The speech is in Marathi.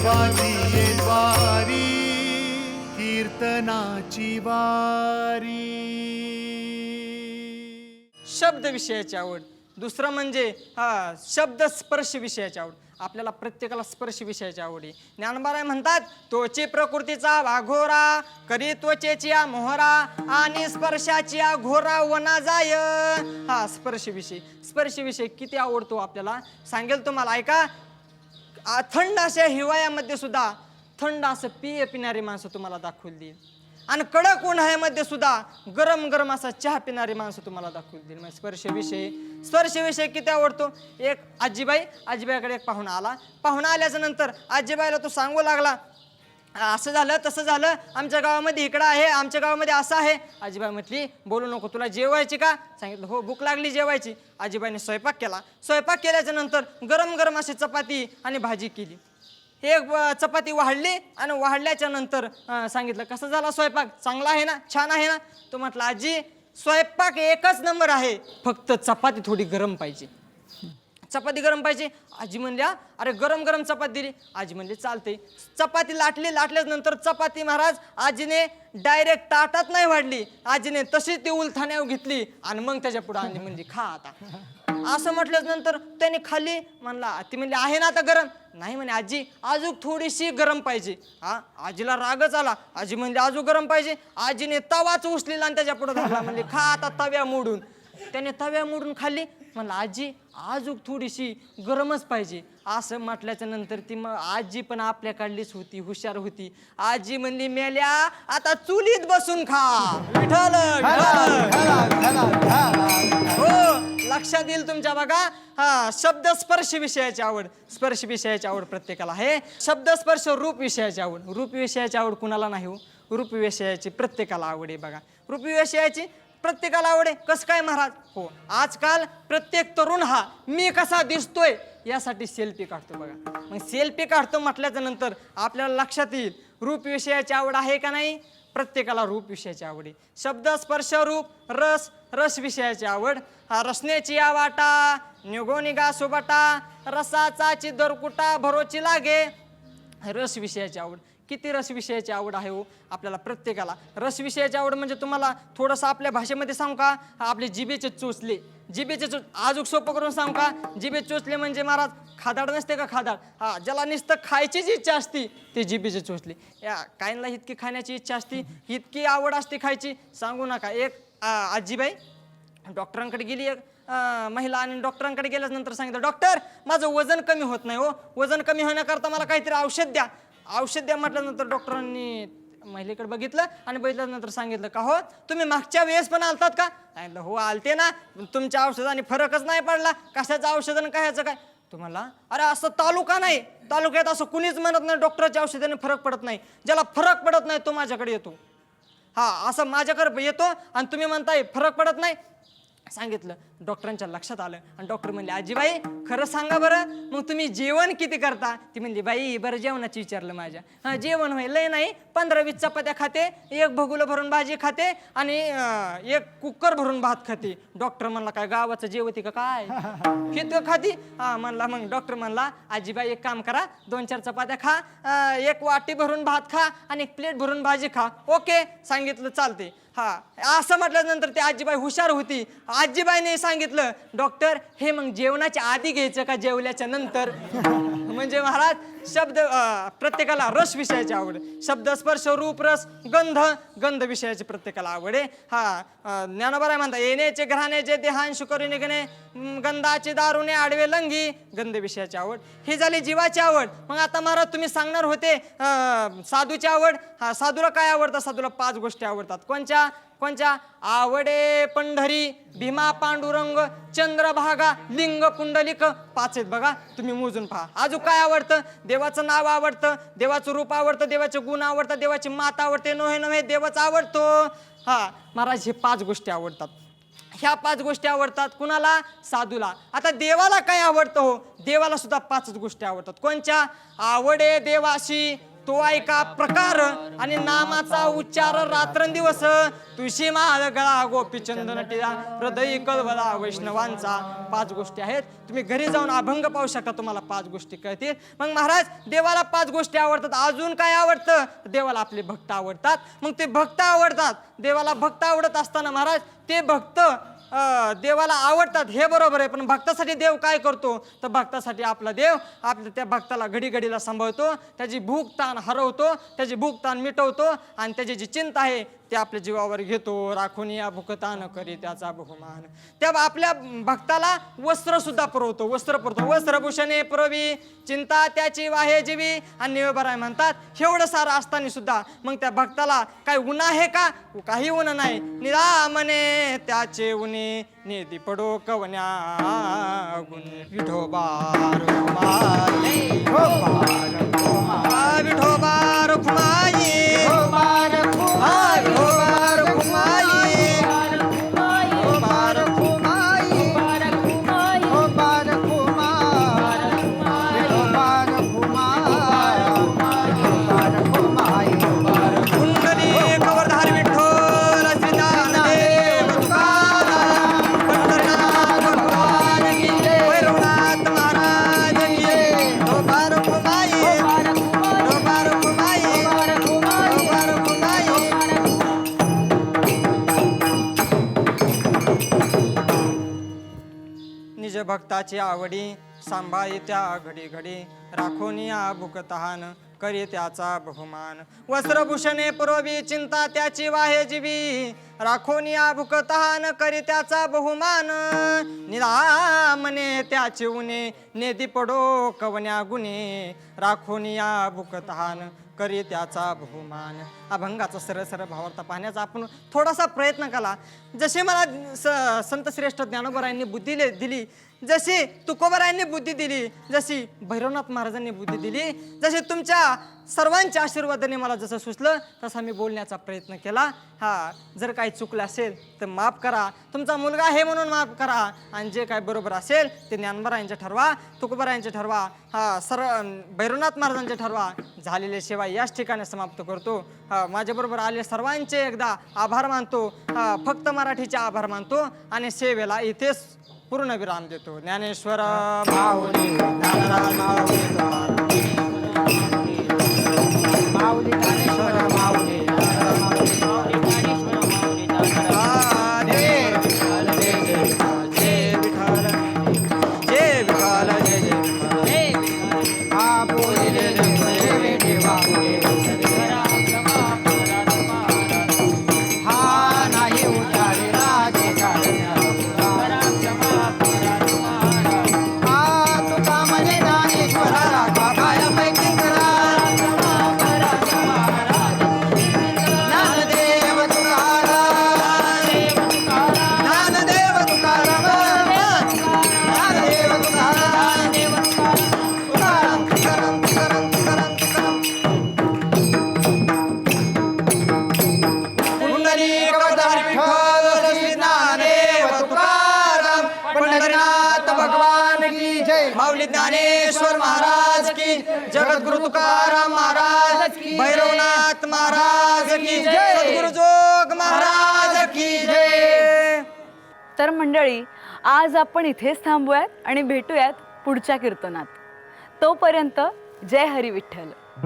देवाची वारी कीर्तनाची वारी. शब्द विषयाची आवड. दुसरं म्हणजे हा शब्द स्पर्श विषयाची आवड. आपल्याला प्रत्येकाला स्पर्श विषयाची आवड आहे. ज्ञानबाराय म्हणतात त्वचे प्रकृतीचा वाघोरा करी त्वचेची या मोहरा आणि स्पर्शाची या घोरा वना जाय हा स्पर्श विषय. स्पर्श विषय किती आवडतो आपल्याला? सांगेल तुम्हाला. ऐका थंड अशा हिवाळ्यामध्ये सुद्धा थंड असं पेय पिणारी माणसं तुम्हाला दाखवून देईल आणि कडक उन्हाळ्यामध्ये सुद्धा गरम गरम असा चहा पिणारी माणसं तुम्हाला दाखवून देईल म्हणजे स्पर्शविषयी किती आवडतो? एक आजीबाई आजीबाईकडे एक पाहुणा आला. पाहुणा आल्याच्यानंतर आजीबाईला तो सांगू लागला असं झालं तसं झालं. आमच्या गावामध्ये इकडं आहे आमच्या गावामध्ये असं आहे. आजीबाई म्हटली बोलू नको तुला जेवायची का? सांगितलं हो भूक लागली जेवायची. आजीबाईने स्वयंपाक केला. स्वयंपाक केल्याच्यानंतर गरम गरम अशी चपाती आणि भाजी केली. एक चपाती वाढली आणि वाढल्याच्या नंतर सांगितलं कसं झाला स्वयंपाक? चांगला आहे ना? छान आहे ना? तो म्हटलं आजी स्वयंपाक एकच नंबर आहे. फक्त चपाती थोडी गरम पाहिजे. चपाती गरम पाहिजे. आजी म्हणल्या अरे गरम गरम चपाती दिली. आजी म्हणली चालते चपाती लाटली लाटल्यानंतर चपाती महाराज आजीने डायरेक्ट ताटात नाही वाढली. आजीने तशी ती उलथाण्यावर घेतली आणि मग त्याच्या पुढे आणली म्हणजे खा आता. असं म्हटल्याच नंतर त्याने खाल्ली. म्हणला ती म्हणली आहे ना आता गरम? नाही म्हणे आजी अजून थोडीशी गरम पाहिजे. हा? आजीला रागच आला. आजी म्हणली अजून गरम पाहिजे. आजीने तवाच उचलेला आणि त्याच्या पुढे म्हणजे खा आता तव्या मोडून. त्याने तव्या मोडून खाल्ली. म्हणलं आजी आजूक थोडीशी गरमच पाहिजे. असं म्हटल्याच्या नंतर ती मग आजी पण आपल्याकडलीच होती हुशार होती. आजी म्हणली मेल्या आता चुलीत बसून खा. विठ्ठल हो लक्षात येईल तुमच्या बघा. हा शब्द स्पर्श विषयाची आवड स्पर्श विषयाची आवड प्रत्येकाला आहे. शब्द स्पर्श रूप विषयाची आवड. रूप विषयाची आवड कुणाला नाही हो? रूप विषयाची प्रत्येकाला आवड आहे बघा. रूप विषयाची प्रत्येकाला आवड आहे कसं काय महाराज? हो. आजकाल प्रत्येक तरुण हा मी कसा दिसतोय यासाठी सेल्फी काढतो बघा. मग सेल्फी काढतो म्हटल्याच्या नंतर आपल्याला लक्षात येईल रूप विषयाची आवड आहे का नाही? प्रत्येकाला रूप विषयाची आवड आहे. शब्द स्पर्श रूप रस रस विषयाची आवड. हा रसण्याची या वाटा निघो निघा सुबाटा रसाचा चिदरकुटा भरोची लागे. रस विषयाची आवड. किती रस विषयाची आवड आहे हो आपल्याला प्रत्येकाला. रस विषयाची आवड म्हणजे तुम्हाला थोडंसं आपल्या भाषेमध्ये सांगू का? आपले जिबेचे चोचले. जिबेचे चोच आजूक सोपं करून सांगू का? जिबे चोचले म्हणजे महाराज खादाड नसते का खादाड? हा ज्याला नुसतं खायचीच इच्छा असती ते जिबेचे चोचले. या काहींना इतकी खाण्याची इच्छा असती इतकी आवड असते खायची. सांगू नका. एक आजीबाई डॉक्टरांकडे गेली एक महिला आणि डॉक्टरांकडे गेल्याच नंतर सांगितलं डॉक्टर माझं वजन कमी होत नाही हो. वजन कमी होण्याकरता मला काहीतरी औषध द्या. औषध द्या म्हटल्यानंतर डॉक्टरांनी महिलेकडे बघितलं आणि बघितल्यानंतर सांगितलं का हो? तुम्ही मागच्या वेळेस पण आलतात का? सांगितलं हो आलते ना. पण तुमच्या औषधाने फरकच नाही पडला. कशाचं औषध आणि कशाचं काय? तुम्हाला? अरे असं तालुका नाही. तालुक्यात असं कुणीच म्हणत नाही डॉक्टरच्या औषधाने फरक पडत नाही. ज्याला फरक पडत नाही तो माझ्याकडे येतो. हा असं माझ्याकडे येतो आणि तुम्ही म्हणताय फरक पडत नाही. सांगितलं. डॉक्टरांच्या लक्षात आलं. आणि डॉक्टर म्हणले आजीबाई खरं सांगा बरं मग तुम्ही जेवण किती करता? ती म्हणली बाई बरं जेवणाची विचारलं माझ्या. हा जेवण होय लय नाही. पंधरा वीस चपात्या खाते एक भगुलं भरून भाजी खाते आणि एक कुकर भरून भात खाते. डॉक्टर म्हणला काय गावाचं जेवती का काय? किती खाती. हा म्हणला मग डॉक्टर म्हणला आजीबाई एक काम करा दोन चार चपात्या खा एक वाटी भरून भात खा आणि एक प्लेट भरून भाजी खा. ओके सांगितलं चालते हा असं म्हटल्यानंतर ते आजीबाई हुशार होती. आजीबाईने सांगितलं डॉक्टर हे मग जेवणाच्या आधी घ्यायचं का जेवल्याच्या नंतर? म्हणजे महाराज शब्द अं, प्रत्येकाला रस विषयाची आवड आहे. शब्द स्पर्श रूप रस गंध गंध विषयाची प्रत्येकाला आवड आहे. हा अं, ज्ञानोबा म्हणता येण्याचे घराण्याचे देहांश करू निघणे म, गंधाचे दारुणे आडवे लंगी गंध विषयाची आवड. ही झाली जीवाची आवड. मग आता महाराज तुम्ही सांगणार होते अं, साधूची आवड. हा साधूला काय आवडतं? साधूला पाच गोष्टी आवडतात. कोणच्या? कोणच्या आवडे पंढरी भीमा पांडुरंग चंद्रभागा लिंग पुंडलिक पाच आहेत बघा. तुम्ही मोजून पहा. अजून काय आवडतं? देवाचं नाव आवडतं देवाचं रूप आवडतं देवाचे गुण आवडतं देवाची माता आवडते नव्हे नव्हे देवच आवडतो. हा महाराज हे पाच गोष्टी आवडतात. ह्या पाच गोष्टी आवडतात कुणाला? साधूला. आता देवाला काय आवडतं हो? देवाला सुद्धा पाचच गोष्टी आवडतात. कोणच्या? आवडे देवाशी तो ऐका प्रकार आणि नामाचा उच्चार रात्रंदिवस. तुळशी माळ गळा गोपीचंदन टिळा हृदय कळवला वैष्णवांचा पाच गोष्टी आहेत. तुम्ही घरी जाऊन अभंग पाहू शकता तुम्हाला पाच गोष्टी कळतील. मग महाराज देवाला पाच गोष्टी आवडतात. अजून काय आवडतं? देवाला आपले भक्त आवडतात. मग ते भक्त आवडतात. देवाला भक्त आवडत असताना महाराज ते भक्त देवाला आवडतात हे बरोबर आहे पण भक्तासाठी देव काय करतो? तर भक्तासाठी आपला देव आपल्या त्या भक्ताला घडी घडीला सांभाळतो त्याची भूक ताण हरवतो त्याची भूक ताण मिटवतो आणि त्याची जी चिंता आहे ते आपल्या जीवावर घेतो राखून या भुकतान करी त्याचा बहुमान. त्या आपल्या भक्ताला वस्त्र सुद्धा पुरवतो वस्त्र पुरवतो. वस्त्रभूषणे पुरवी चिंता त्याची वाहे जीवी. आणि निवेबराय म्हणतात एवढं सारं असताना सुद्धा मग त्या भक्ताला काय उन्हा आहे का? काही ऊन नाही. निरामने त्याचे उन्हे नेदी पडो कवन्या गुण विठोबा भक्ताची आवडी सांभाळी त्या घडी घडी राखून या भुकतहान करी त्याचा बहुमान. वस्त्रभूषणे पुरवी चिंता त्याची वाहे जीवी. राखोनिया या भुकतहान करी त्याचा बहुमान. निरामने त्याची उणे नेदी पडो कवन्या गुणे. राखोनिया या भुकतहान करी त्याचा बहुमान. अभंगाचा सरळ सरळ भावार्थ पाहण्याचा आपण थोडासा प्रयत्न केला. जसे मला स- संत श्रेष्ठ ज्ञानोबरायांनी बुद्धी दिली जशी तुकोबरायांनी बुद्धी दिली जशी भैरवनाथ महाराजांनी बुद्धी दिली जसे तुमच्या सर्वांच्या आशीर्वादाने मला जसं सुचलं तसा मी बोलण्याचा प्रयत्न केला. हा जर काही चुकलं असेल तर माफ करा. तुमचा मुलगा आहे म्हणून माफ करा. आणि जे काय बरोबर असेल ते ज्ञानबरायांचे ठरवा तुकोबरायांचे ठरवा. हा सर भैरवनाथ महाराजांचे ठरवा. झालेले सेवा याच ठिकाणी समाप्त करतो. माझ्याबरोबर आले सर्वांचे एकदा आभार मानतो. हा, फक्त मराठीचे आभार मानतो. आणि सेवेला इथेच पूर्ण विराम देतो. ज्ञानेश्वर माऊली ज्ञानराज ज्ञानेश्वर माऊली. जगद्गुरु तुकाराम महाराज की भैरवनाथ महाराज की जय। सद्गुरु जोग महाराज की जय। तर मंडळी आज आपण इथेच थांबूयात आणि भेटूयात पुढच्या कीर्तनात. तोपर्यंत जय हरी विठ्ठल